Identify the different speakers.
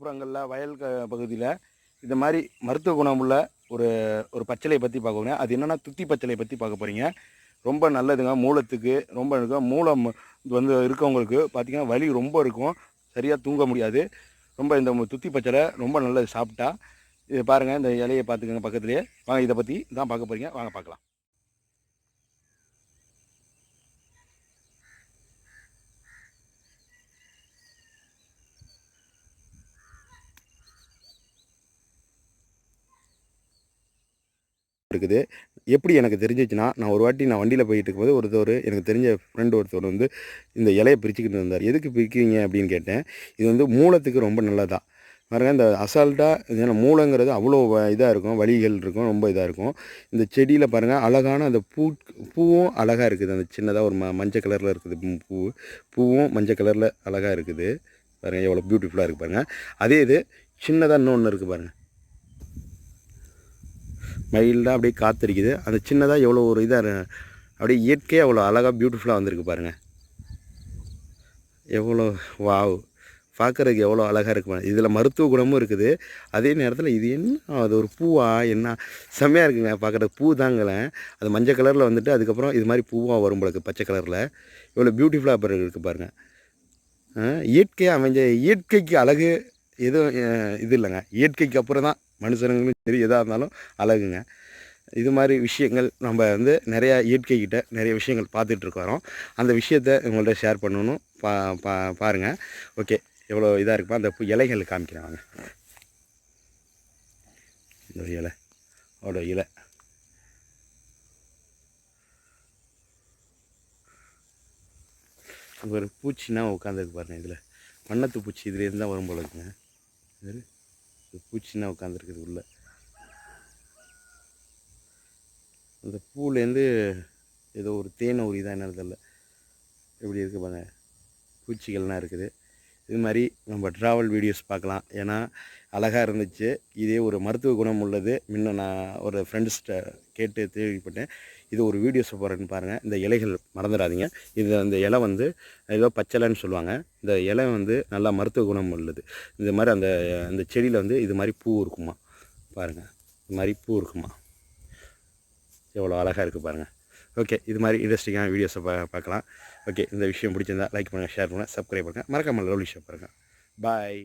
Speaker 1: கிராமப்புறங்களில் வயல் க- பகுதியில் இந்த மாதிரி மருத்துவ குணமுள்ள ஒரு ஒரு பச்சிலையை பற்றி பார்க்க போறீங்க. அது என்னென்னா துத்தி பச்சிலையை பற்றி பார்க்க போகிறீங்க ரொம்ப நல்லதுங்க. மூலத்துக்கு ரொம்ப மூலம் இது வந்து இருக்கவங்களுக்கு பார்த்திங்கன்னா வலி ரொம்ப இருக்கும். சரியாக தூங்க முடியாது. ரொம்ப இந்த துத்தி பச்சலை ரொம்ப நல்லது சாப்பிட்டா. இது பாருங்கள் இந்த இலையை பார்த்துக்கோங்க பக்கத்துலேயே. வாங்க இதை பற்றி தான் பார்க்க போகிறீங்க வாங்க பார்க்கலாம். இருக்குது. எப்படி எனக்கு தெரிஞ்சிச்சுன்னா நான் ஒரு வாட்டி நான் வண்டியில் போயிட்டு இருக்கும்போது ஒருத்தர் எனக்கு தெரிஞ்ச ஃப்ரெண்டு ஒருத்தர் வந்து இந்த இலையை பிரிச்சுக்கிட்டு இருந்தார். எதுக்கு பிரிக்கிறீங்க? அப்படின்னு கேட்டேன். இது வந்து மூலத்துக்கு ரொம்ப நல்லதா? பாருங்கள் இந்த அசால்ட்டாக ஏன்னா மூளைங்கிறது அவ்வளோ இதாக இருக்கும். வலிகள் இருக்கும் ரொம்ப இதாக இருக்கும். இந்த செடியில் பாருங்கள் அழகான அந்த பூ பூவும் அழகாக இருக்குது. அந்த சின்னதாக ஒரு ம மஞ்சள் கலரில் இருக்குது பூ பூவும் மஞ்சள் கலரில் அழகாக இருக்குது. பாருங்கள் எவ்வளோ பியூட்டிஃபுல்லாக இருக்குது பாருங்கள் அதே இது சின்னதாக இன்னொன்று இருக்குது பாருங்கள் மைல்டாக அப்படியே காத்திருக்குது அந்த சின்னதாக எவ்வளோ ஒரு இதாக அப்படியே இயற்கையாக அவ்வளோ அழகாக பியூட்டிஃபுல்லாக வந்திருக்கு பாருங்கள் எவ்வளோ வாவ் பார்க்குறதுக்கு எவ்வளோ அழகாக இருக்கு இதில் மருத்துவ குணமும் இருக்குது. அதே நேரத்தில் இது என்ன? அது ஒரு பூவா? என்ன? செம்மையாக இருக்குங்க. பார்க்குறது பூ தாங்களேன் அது மஞ்சள் கலரில் வந்துட்டு அதுக்கப்புறம் இது மாதிரி பூவாக வரும் போல பச்சை கலரில். இவ்வளோ பியூட்டிஃபுல்லாக பிறகு இருக்குது பாருங்கள் இயற்கையாக அமைஞ்ச இயற்கைக்கு அழகு எதுவும் இது இல்லைங்க. இயற்கைக்கு அப்புறம் தான் மனுஷனுங்களும் சரி எதாக இருந்தாலும் அழகுங்க. இது மாதிரி விஷயங்கள் நம்ம வந்து நிறையா இயற்கைக்கிட்ட நிறைய விஷயங்கள் பார்த்துட்டு வரோம் அந்த விஷயத்த உங்கள்ட்ட ஷேர் பண்ணணும். பா பா பாருங்கள் ஓகே எவ்வளோ இதாக இருக்குப்பா அந்த இலைகள் காமிக்கிறேன் வாங்க. இந்த ஒரு இலை. அவ்வளோ இலை. ஒரு பூச்சினா உட்காந்துருக்கு பாருங்க இதில். வண்ணத்து பூச்சி இதுலேருந்து தான் வரும் போல இருக்குங்க. பூச்சினா உட்காந்துருக்குது உள்ள. அந்த பூலேருந்து ஏதோ ஒரு தேனை உரிதான் என்னது இல்லை எப்படி இருக்குது பாருங்கள் பூச்சிகள்லாம் இருக்குது. இது மாதிரி நம்ம ட்ராவல் வீடியோஸ் பார்க்கலாம். ஏன்னா அழகாக இருந்துச்சு. இதே ஒரு மருத்துவ குணம் உள்ளது. முன்ன நான் ஒரு ஃப்ரெண்ட்ஸ்கிட்ட கேட்டு கேள்விப்பட்டேன். இது ஒரு வீடியோஸ் போகிறேன்னு பாருங்கள் இந்த இலைகள் மறந்துடாதீங்க. இது அந்த இலை வந்து ஏதோ பச்சலைன்னு சொல்லுவாங்க. இந்த இலை வந்து நல்லா மருத்துவ குணம் உள்ளது. இந்த மாதிரி அந்த அந்த செடியில் வந்து இது மாதிரி பூ இருக்குமா? பாருங்கள் இது மாதிரி பூ இருக்குமா? எவ்வளோ அழகாக இருக்குது பாருங்கள் ஓகே இது மாதிரி இன்ட்ரெஸ்டிங்கான வீடியோஸை பா பார்க்கலாம். ஓகே இந்த விஷயம் பிடிச்சிருந்தா லைக் பண்ணுங்கள் ஷேர் பண்ணுங்கள் சப்ஸ்கிரைப் பண்ணுங்கள் மறக்காமல் லவ்லி ஷோ பாருங்கள் பாய்